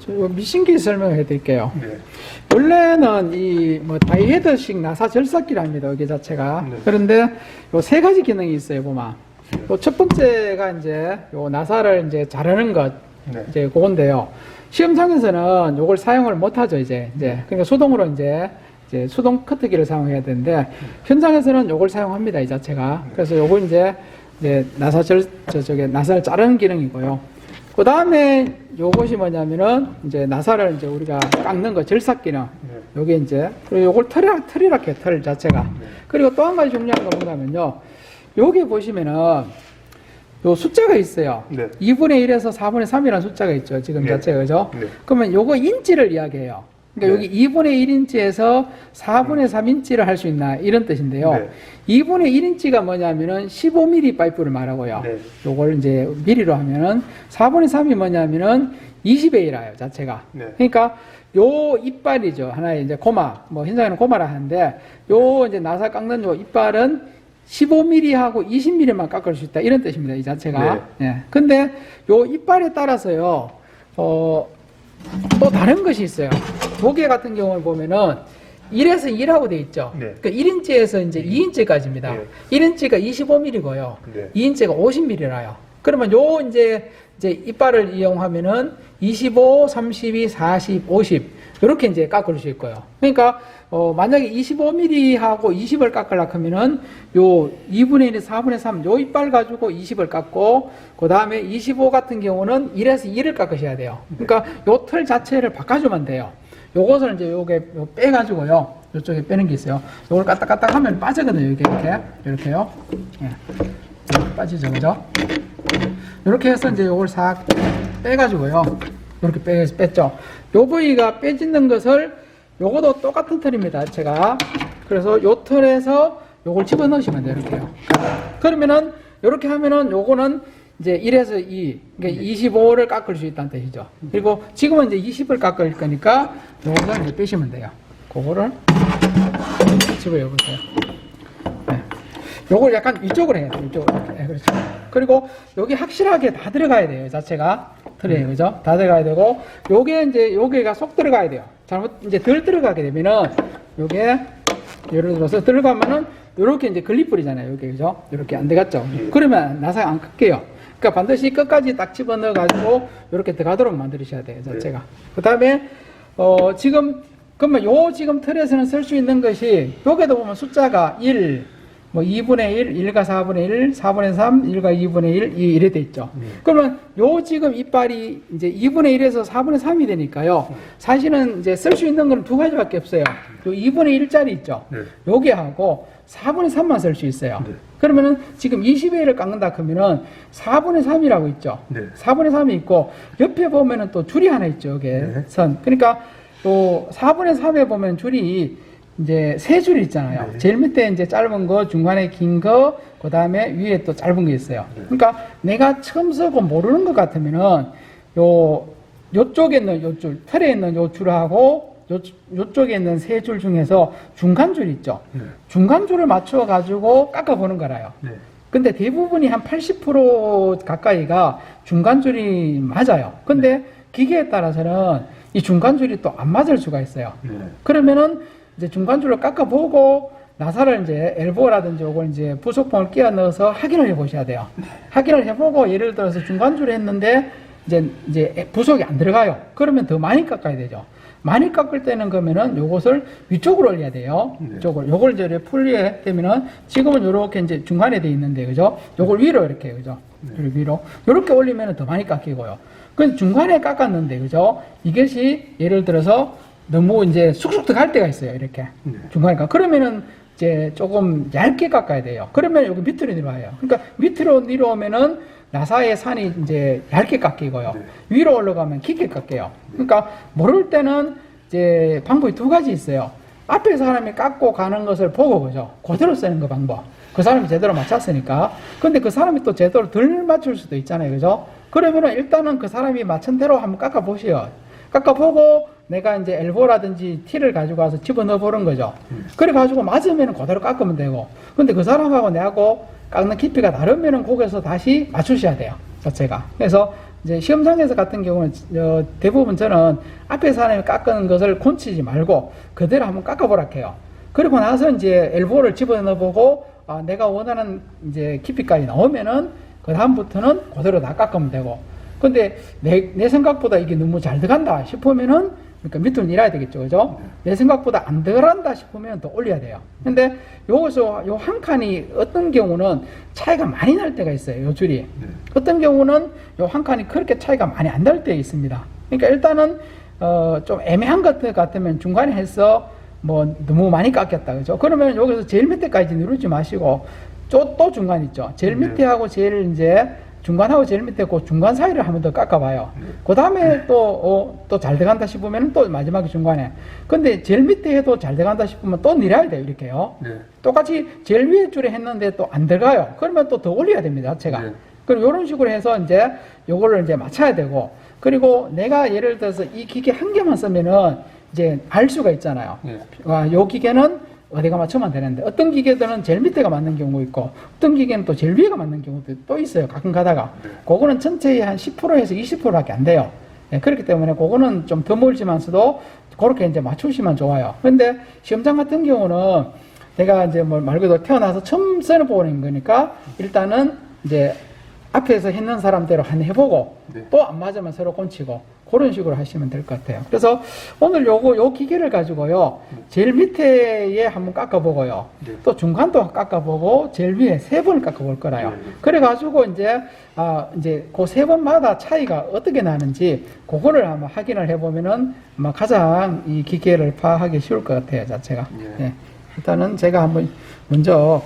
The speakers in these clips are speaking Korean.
저 미신기 설명해 드릴게요. 네. 원래는 이 뭐 다이헤드식 나사 절삭기랍니다. 여기 자체가. 네. 그런데 요 세 가지 기능이 있어요, 보면. 요첫 번째가 이제 요 나사를 이제 자르는 것 네. 이제 그건데요. 시험장에서는 요걸 사용을 못 하죠, 이제. 이제 그러니까 수동으로 이제 이제 수동 커트기를 사용해야 되는데 현장에서는 요걸 사용합니다, 이 자체가. 그래서 요거 이제 이제 나사 절 저, 저게 나사를 자르는 기능이고요. 그 다음에 요것이 뭐냐면은 이제 나사를 이제 우리가 깎는 거 절삭 기능. 네. 요게 이제 그리고 요걸 털이라 털이라고 해요, 털 자체가. 그리고 또 한 가지 중요한 건 뭐냐면요. 여기 보시면은 요 숫자가 있어요. 네. 2분의 1에서 4분의 3이라는 숫자가 있죠. 지금 네. 자체가 그죠? 네. 그러면 요거 인치를 이야기해요. 그러니까 네. 여기 2분의 1인치에서 4분의 3인치를 할 수 있나 이런 뜻인데요. 네. 2분의 1인치가 뭐냐면은 15mm 파이프를 말하고요. 네. 요걸 이제 미리로 하면은 4분의 3이 뭐냐면은 20에 1이에요, 자체가. 네. 그러니까 요 이빨이죠. 하나의 이제 고마, 뭐 현장에는 고마라 하는데 요 이제 나사 깎는 요 이빨은 15mm하고 20mm만 깎을 수 있다. 이런 뜻입니다. 이 자체가. 예. 근데 요 이빨에 따라서요, 어, 또 다른 것이 있어요. 조개 같은 경우를 보면은 1에서 2라고 돼 있죠. 네. 그 1인치에서 이제 2인치까지입니다. 네. 1인치가 25mm고요. 네. 2인치가 50mm라요. 그러면 요 이제 이제 이빨을 이용하면은 25, 32, 40, 50 이렇게 이제 깎을 수 있고요. 그러니까 어 만약에 25mm하고 20을 깎으려고 하면은 요 2분의 1, 4분의 3, 요 이빨 가지고 20을 깎고 그 다음에 25 같은 경우는 1에서 2를 깎으셔야 돼요. 그러니까 요틀 자체를 바꿔주면 돼요. 요것을 이제 요게 요 빼가지고요. 요쪽에 빼는 게 있어요. 요걸 까딱까딱 하면 빠지거든요. 이렇게 이렇게 이렇게요. 예. 이렇게 빠지죠, 그죠? 이렇게 해서 이제 요걸 싹 빼가지고요. 이렇게 빼, 뺐죠. 요 부위가 빼지는 것을 요거도 똑같은 틀입니다. 제가. 그래서 요 틀에서 요걸 집어 넣으시면 돼요. 이렇게요. 그러면은 요렇게 하면은 요거는 이제 1에서 2, 그러니까 25를 깎을 수 있다는 뜻이죠. 그리고 지금은 이제 20을 깎을 거니까 요거를 이제 빼시면 돼요. 그거를 집어 여 보세요. 네. 요걸 약간 위쪽으로 해야 돼요. 위쪽으로. 이렇게. 네, 그렇죠. 그리고 여기 확실하게 다 들어가야 돼요. 이 자체가. 틀에, 그죠? 다 들어가야 되고, 요게 이제, 요게가 속 들어가야 돼요. 잘못, 이제 덜 들어가게 되면은, 요게, 예를 들어서 들어가면은, 요렇게 이제 글리뿔이잖아요. 요게, 그죠? 요렇게 안 들어갔죠? 그러면 나사 안 끌게요. 그러니까 반드시 끝까지 딱 집어넣어 가지고, 요렇게 들어가도록 만드셔야 돼요. 이 자체가. 그 다음에, 어, 지금, 그러면 요 지금 틀에서는 쓸 수 있는 것이, 여기도 보면 숫자가 1, 뭐 2분의 1, 1과 4분의 1, 4분의 3, 1과 2분의 1, 이 이래 돼 있죠. 그러면 요 지금 이빨이 이제 2분의 1에서 4분의 3이 되니까요. 사실은 이제 쓸 수 있는 건 두 가지밖에 없어요. 요 2분의 1짜리 있죠. 네. 요게 하고 4분의 3만 쓸 수 있어요. 네. 그러면은 지금 20의 1을 깎는다 그러면은 4분의 3이라고 있죠. 네. 4분의 3이 있고 옆에 보면은 또 줄이 하나 있죠. 여기 네. 선. 그러니까 또 4분의 3에 보면 줄이 이제 세 줄이 있잖아요. 네. 제일 밑에 이제 짧은 거, 중간에 긴 거, 그 다음에 위에 또 짧은 게 있어요. 그러니까 내가 처음 쓰고 모르는 것 같으면은 요 요쪽에 있는 요 줄, 틀에 있는 요 줄하고 요, 요쪽에 있는 세 줄 중에서 중간 줄 있죠. 네. 중간 줄을 맞춰 가지고 깎아 보는 거라요. 네. 근데 대부분이 한 80% 가까이가 중간 줄이 맞아요. 근데 기계에 따라서는 이 중간 줄이 또 안 맞을 수가 있어요. 네. 그러면은 이제 중간줄을 깎아보고 나사를 이제 엘보라든지 요걸 이제 부속봉을 끼워 넣어서 확인을 해 보셔야 돼요. 확인을 해보고 예를 들어서 중간줄을 했는데 이제 이제 부속이 안 들어가요. 그러면 더 많이 깎아야 되죠. 많이 깎을 때는 그러면은 요것을 위쪽으로 올려야 돼요. 네. 이쪽을 요걸 이제 풀리게 되면은 지금은 요렇게 이제 중간에 돼 있는데 그죠? 요걸 위로 이렇게 그죠? 이렇게 위로 요렇게 올리면은 더 많이 깎이고요. 그 중간에 깎았는데 그죠? 이것이 예를 들어서 너무 이제 쑥쑥 들어갈 때가 있어요. 이렇게 네. 중간에 깎. 그러면은 이제 조금 얇게 깎아야 돼요. 그러면 여기 밑으로 내려와요. 그러니까 밑으로 내려오면은 나사의 산이 이제 얇게 깎이고요. 네. 위로 올라가면 깊게 깎여요. 그러니까 모를 때는 이제 방법이 두 가지 있어요. 앞에 사람이 깎고 가는 것을 보고 그죠. 그대로 쓰는 거 방법. 그 사람이 제대로 맞췄으니까. 근데 그 사람이 또 제대로 덜 맞출 수도 있잖아요. 그죠? 그러면은 일단은 그 사람이 맞춘 대로 한번 깎아 보시오. 깎아 보고 내가 이제 엘보라든지 티를 가지고 와서 집어넣어 보는 거죠. 그래 가지고 맞으면 그대로 깎으면 되고. 근데 그 사람하고 내하고 깎는 깊이가 다르면은 거기서 다시 맞추셔야 돼요. 자체가. 그래서 이제 시험장에서 같은 경우는 어, 대부분 저는 앞에 사람이 깎은 것을 곤치지 말고 그대로 한번 깎아보라 해요. 그리고 나서 이제 엘보를 집어넣어 보고 아, 내가 원하는 이제 깊이까지 나오면은 그 다음부터는 그대로 다 깎으면 되고. 근데 내, 내 생각보다 이게 너무 잘 들어간다 싶으면은 그러니까 밑으로 밀어야 되겠죠, 그죠? 내 생각보다 안 들어간다 싶으면 더 올려야 돼요. 근데 여기서 요 한 칸이 어떤 경우는 차이가 많이 날 때가 있어요, 요 줄이. 어떤 경우는 요 한 칸이 그렇게 차이가 많이 안 날 때 있습니다. 그러니까 일단은 어, 좀 애매한 것 같으면 중간에 해서 뭐 너무 많이 깎였다, 그죠? 그러면 여기서 제일 밑에까지 누르지 마시고 또, 또 중간 있죠. 제일 네. 밑에하고 제일 이제 중간하고 제일 밑에 그 중간 사이를 한 번 더 깎아봐요. 그 다음에 또, 어, 또잘 돼간다 싶으면 또 마지막에 중간에. 근데 제일 밑에 해도 잘 돼간다 싶으면 또 내려야 돼요, 이렇게요. 네. 똑같이 제일 위에 줄에 했는데 또 안 들어가요. 그러면 또 더 올려야 됩니다, 자체가. 네. 그럼 이런 식으로 해서 이제 요거를 이제 맞춰야 되고, 그리고 내가 예를 들어서 이 기계 한 개만 쓰면은 이제 알 수가 있잖아요. 네. 아, 요 기계는 어디가 맞추면 되는데 어떤 기계들은 제일 밑에가 맞는 경우 있고 어떤 기계는 또 제일 위에가 맞는 경우도 또 있어요. 가끔 가다가. 네. 그거는 전체의 한 10%에서 20%밖에 안 돼요. 예, 그렇기 때문에 그거는 좀더 멀지만서도 그렇게 이제 맞추시면 좋아요. 근데 시험장 같은 경우는 내가 이제 뭐 말 그대로 태어나서 처음 써보는 거니까 일단은 이제 앞에서 했는 사람대로 한 해보고 네. 또안 맞으면 서로 꼰치고 그런 식으로 하시면 될 것 같아요. 그래서 오늘 요거 요 기계를 가지고요 제일 밑에에 한번 깎아보고요 네. 또 중간도 깎아보고 제일 위에 세 번을 깎아볼 거라요. 네, 네. 그래가지고 이제 아 이제 그 세 번마다 차이가 어떻게 나는지 그거를 한번 확인을 해보면은 아마 가장 이 기계를 파악하기 쉬울 것 같아요 자체가. 예. 예. 일단은 제가 한번 먼저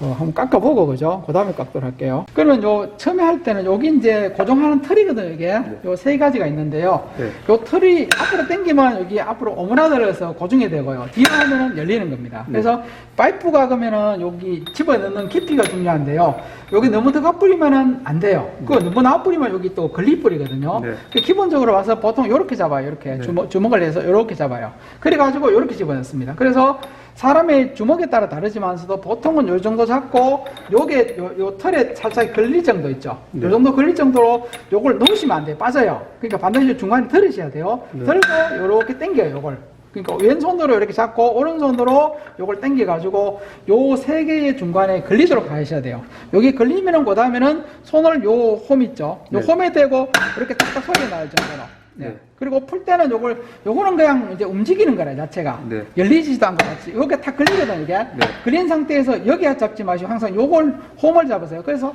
어, 한번 깎아보고 그죠? 그 다음에 깎도록 할게요. 그러면 요 처음에 할 때는 여기 이제 고정하는 틀이거든요. 이게 요 세 가지가 있는데요. 네. 요 틀이 앞으로 당기면 여기 앞으로 오므라들어서 고정이 되고요. 뒤로 하면은 열리는 겁니다. 네. 그래서 파이프가 그러면은 여기 집어넣는 깊이가 중요한데요. 여기 너무 더 가뿌리면은 안 돼요. 그거 너무 나뿌리면 여기 또 걸리뿌리거든요. 네. 그 기본적으로 와서 보통 이렇게 잡아요. 이렇게 네. 주먹, 주먹을 해서 이렇게 잡아요. 그래가지고 이렇게 집어넣습니다. 그래서 사람의 주먹에 따라 다르지만서도 보통은 요 정도 잡고 요게 요, 요 털에 살짝 걸릴 정도 있죠. 네. 요 정도 걸릴 정도로 요걸 넣으시면 안 돼요. 빠져요. 그러니까 반드시 중간에 들으셔야 돼요. 네. 들고 요렇게 당겨요. 요걸. 그러니까 왼손으로 이렇게 잡고 오른손으로 요걸 당겨 가지고 요 세 개의 중간에 걸리도록 하셔야 돼요. 여기 걸리면은 그 다음에는 손을 요 홈 있죠. 요 네. 홈에 대고 이렇게 딱딱 소리 나올 정도로. 네. 네. 그리고 풀 때는 요걸 요거는 그냥 이제 움직이는 거라 자체가 네. 열리지도 않고 같이 요게 탁 걸리거든 이게 네. 걸린 상태에서 여기 잡지 마시고 항상 요걸 홈을 잡으세요. 그래서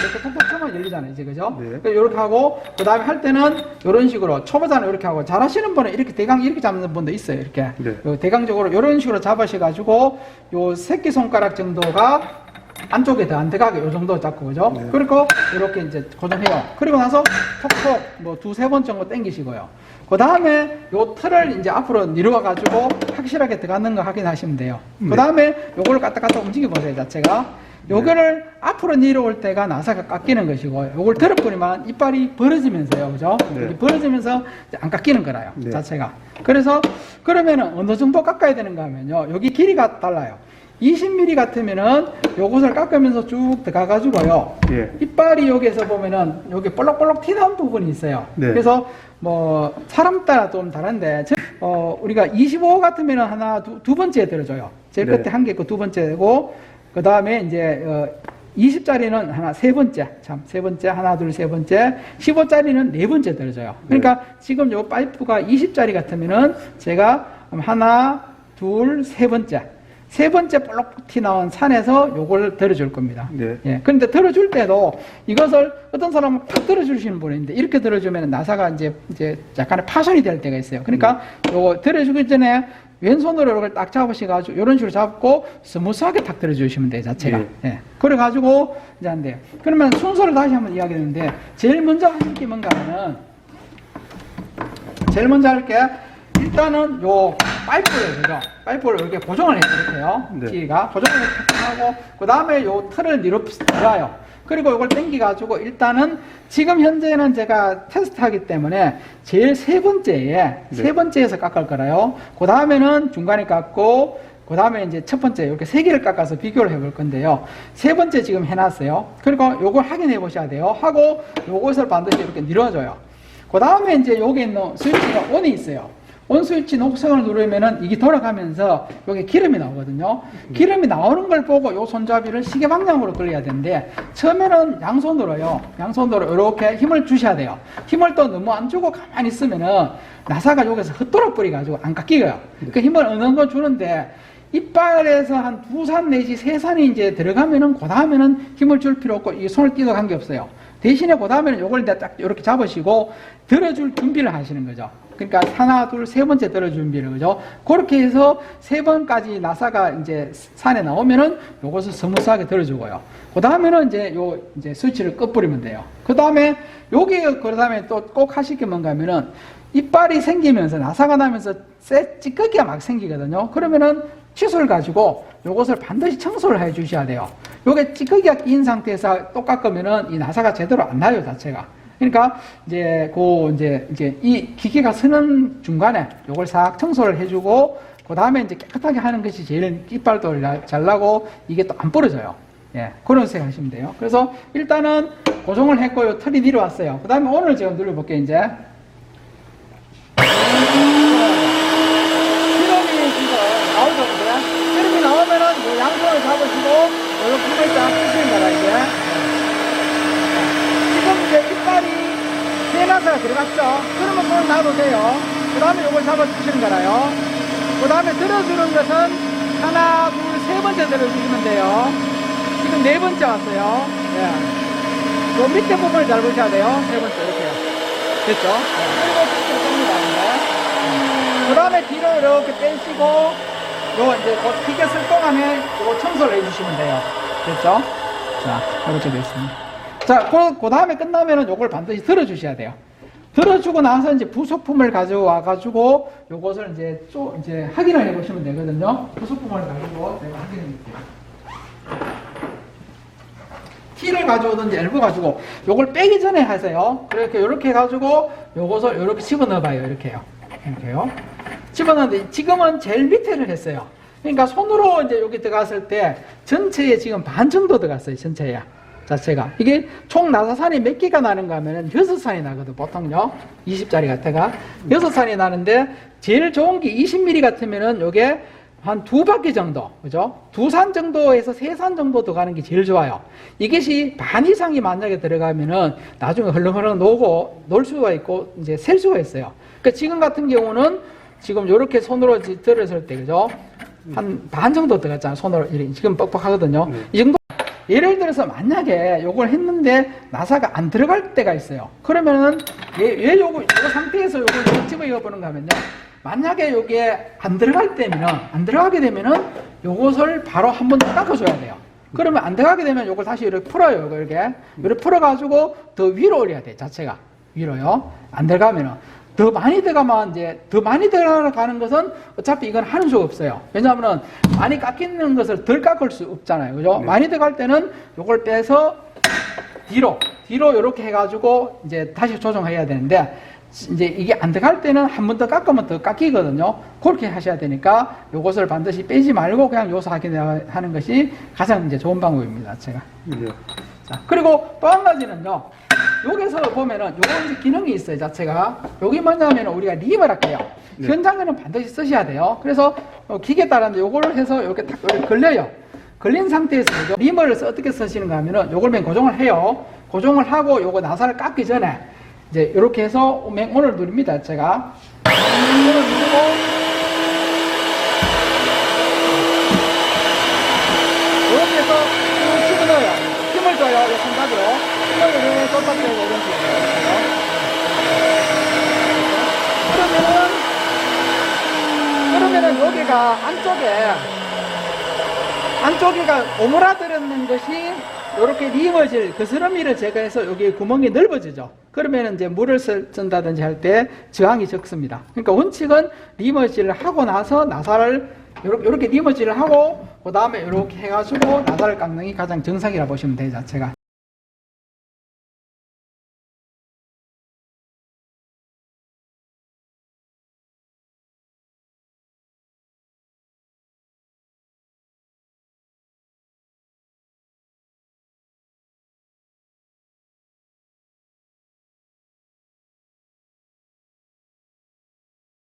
이렇게 톡톡 쳐면 열리잖아요, 이제 그죠? 네. 그래서 이렇게 하고 그 다음에 할 때는 이런 식으로 초보자는 이렇게 하고 잘하시는 분은 이렇게 대강 이렇게 잡는 분도 있어요, 이렇게 네. 요 대강적으로 이런 식으로 잡으셔 가지고 요 새끼 손가락 정도가 안쪽에 더 안 들어가게 요 정도 잡고 그죠? 네. 그리고 이렇게 이제 고정해요. 그리고 나서 톡톡 뭐 두세 번 정도 당기시고요. 그 다음에 요 틀을 이제 앞으로 밀어와 가지고 확실하게 들어가는 거 확인하시면 돼요. 그 다음에 요걸 갖다 갖다 움직여 보세요 자체가. 요거를 앞으로 내려올 때가 나사가 깎이는 것이고 요걸 들어버리면 이빨이 벌어지면서요 그죠? 네. 벌어지면서 안 깎이는 거라요 네. 자체가. 그래서 그러면은 어느 정도 깎아야 되는가 하면요 여기 길이가 달라요. 20mm 같으면은 요것을 깎으면서 쭉 들어가가지고요. 예. 이빨이 여기에서 보면은 여기 볼록볼록 튀는 부분이 있어요. 네. 그래서 뭐 사람 따라 좀 다른데 저- 어 우리가 25 같으면은 하나 두, 두 번째에 들어줘요. 제일 네. 끝에 한 개 있고 두 번째고 그 다음에 이제 어 20짜리는 하나 세 번째 참 세 번째 하나 둘 세 번째 15짜리는 네 번째 들어줘요. 그러니까 지금 요 파이프가 20짜리 같으면은 제가 하나 둘 세 번째 세 번째 볼록 티 나온 산에서 요걸 들어줄 겁니다. 네. 예. 그런데 들어줄 때도 이것을 어떤 사람은 탁 들어주시는 분이 있는데 이렇게 들어주면 나사가 이제 이제 약간의 파손이 될 때가 있어요. 그러니까 요거 들어주기 전에 왼손으로 이걸 딱 잡으셔가지고 이런 식으로 잡고 스무스하게 탁 들어주시면 돼요, 자체가. 예. 예. 그래가지고 이제 안 돼요. 그러면 순서를 다시 한번 이야기했는데 제일 먼저 하실 게 뭔가 하면은 제일 먼저 할 게 일단은 요 파이프를 그죠? 파이프를 이렇게 고정을 해요. 이렇게요. 네. 길이가 고정을 하고 그 다음에 요 틀을 밀어요. 그리고 이걸 당기 가지고 일단은 지금 현재는 제가 테스트하기 때문에 제일 세 번째에 네. 세 번째에서 깎을 거라요. 그 다음에는 중간에 깎고 그 다음에 이제 첫 번째 이렇게 세 개를 깎아서 비교를 해볼 건데요. 세 번째 지금 해놨어요. 그리고 요걸 확인해 보셔야 돼요. 하고 요것을 반드시 이렇게 밀어줘요. 그 다음에 이제 여기 있는 스위치가 ON이 있어요. 온 스위치 녹색을 누르면은 이게 돌아가면서 여기 기름이 나오거든요. 기름이 나오는 걸 보고 요 손잡이를 시계 방향으로 돌려야 되는데 처음에는 양손으로요. 양손으로 이렇게 힘을 주셔야 돼요. 힘을 또 너무 안 주고 가만히 있으면은 나사가 여기서 흩돌아 버려 가지고 안 깎이고요. 그 힘을 어느 정도 주는데 이빨에서 한 두 산 내지 세 산이 이제 들어가면은 그 다음에는 힘을 줄 필요 없고 이 손을 띄도 관계 없어요. 대신에 그 다음에는 요걸 딱 이렇게 잡으시고 들어줄 준비를 하시는 거죠. 그러니까 하나, 둘, 세 번째 들어 준비를 그죠. 그렇게 해서 세 번까지 나사가 이제 산에 나오면은 요것을 스무스하게 들어주고요. 그 다음에는 이제 요 이제 스위치를 꺼버리면 돼요. 그 다음에 여기 그 다음에 또 꼭 하실 게 뭔가 하면은 이빨이 생기면서 나사가 나면서 쎄 찌꺼기가 막 생기거든요. 그러면은 칫솔 가지고 요것을 반드시 청소를 해 주셔야 돼요. 요게 찌꺼기가 낀 상태에서 또 깎으면은 이 나사가 제대로 안 나요, 자체가. 그러니까 이제 그 이제 이제 이 기계가 쓰는 중간에 요걸 싹 청소를 해주고 그 다음에 이제 깨끗하게 하는 것이 제일 이빨도 잘- 잘 나고 이게 또 안 부러져요. 예, 그런 생각 하시면 돼요. 그래서 일단은 고정을 했고요. 털이 내려왔어요. 그 다음에 오늘 제가 눌러볼게요, 이제. 기름이 지금 나오죠, 그죠? 기름이 나오면은 요 양손을 잡으시고, 요렇게 힘을 쫙 쓰시는 거라, 이제. 지금 이제 이빨이 세나사가 들어갔죠? 그러면 손 놔두세요. 그 다음에 요걸 잡아주시는 거라요. 그 다음에 들어주는 것은 하나, 둘, 세 번째 들어주시면 돼요. 지금 네 번째 왔어요. 예. 요 밑에 부분을 잘 보셔야 돼요. 세 번째, 이렇게요. 됐죠? 이제. 그 다음에 뒤로 이렇게 빼시고, 요 이제 그 기계 쓸 동안에 요 청소를 해주시면 돼요. 됐죠? 자, 이렇게 됐습니다. 자, 그, 그 다음에 끝나면은 요걸 반드시 들어주셔야 돼요. 들어주고 나서 이제 부속품을 가져와 가지고 요것을 이제 쪼, 이제 확인을 해 보시면 되거든요. 부속품을 가지고 내가 확인해 볼게요. 티를 가져오든지 엘보 가지고 요걸 빼기 전에 하세요. 그렇게 요렇게 해가지고 요것을 요렇게 집어넣어 봐요. 이렇게요. 이렇게요. 집어넣는데 지금은 제일 밑에를 했어요. 그러니까 손으로 이제 여기 들어갔을 때 전체에 지금 반 정도 들어갔어요. 전체에. 자체가. 이게 총 나사산이 몇 개가 나는가 하면은 여섯 산이 나거든, 보통요. 20짜리 같아가. 여섯 산이 나는데 제일 좋은 게 20mm 같으면은 요게 한 두 바퀴 정도, 그죠? 두 산 정도에서 세 산 정도 들어가는 게 제일 좋아요. 이것이 반 이상이 만약에 들어가면은 나중에 헐렁헐렁 녹고, 놀 수가 있고, 이제 셀 수가 있어요. 그러니까 지금 같은 경우는 지금 이렇게 손으로 지- 들었을 때, 그죠? 한 반 정도 들어갔잖아요. 손으로. 지금 뻑뻑하거든요. 이 정도. 예를 들어서 만약에 요걸 했는데 나사가 안 들어갈 때가 있어요. 그러면은 왜, 왜 요거, 요거 상태에서 요걸 이렇게 집어 보는가 하면요. 만약에 요게 안 들어갈 때면은, 안 들어가게 되면은 요것을 바로 한번 닦아줘야 돼요. 그러면 안 들어가게 되면 요걸 다시 이렇게 풀어요. 이렇게. 이렇게 풀어가지고 더 위로 올려야 돼. 자체가. 위로요. 안 들어가면은. 더 많이 들어가면 이제 더 많이 들어가는 것은 어차피 이건 하는 수가 없어요. 왜냐하면 많이 깎이는 것을 덜 깎을 수 없잖아요. 그죠? 많이 들어갈 때는 요걸 빼서 뒤로, 뒤로 이렇게 해가지고 이제 다시 조정해야 되는데 이제 이게 안 들어갈 때는 한 번 더 깎으면 더 깎이거든요. 그렇게 하셔야 되니까 요것을 반드시 빼지 말고 그냥 요소 확인하는 것이 가장 이제 좋은 방법입니다. 제가. 네. 자, 그리고 또 한 가지는요. 여기서 보면은 요런 기능이 있어요, 자체가. 여기 뭐냐면 우리가 림을 할게요. 네. 현장에는 반드시 쓰셔야 돼요. 그래서 어, 기계 따라는데 요거를 해서 이렇게 탁 이렇게 걸려요. 걸린 상태에서? 림을 써- 어떻게 쓰시는가 하면은 요걸 맨 고정을 해요. 고정을 하고 요거 나사를 깎기 전에 이제 이렇게 해서 맨 오늘 누릅니다, 제가. 오늘 누르고 이렇게 해서 쭉 집어넣어요. 힘을 줘요. 이 손잡이로. 쏟아내고 이런 식으로. 이렇게요. 그러면은, 그러면은 여기가 안쪽에, 안쪽에가 오므라들었는 것이 이렇게 리머질, 그스러미를 제거해서 여기 구멍이 넓어지죠. 그러면 이제 물을 쓸- 쓴다든지 할 때 저항이 적습니다. 그러니까 원칙은 리머질을 하고 나서 나사를 이렇게, 리머질을 하고 그 다음에 이렇게 해가지고 나사를 깎는 게 가장 정상이라 보시면 돼요 자체가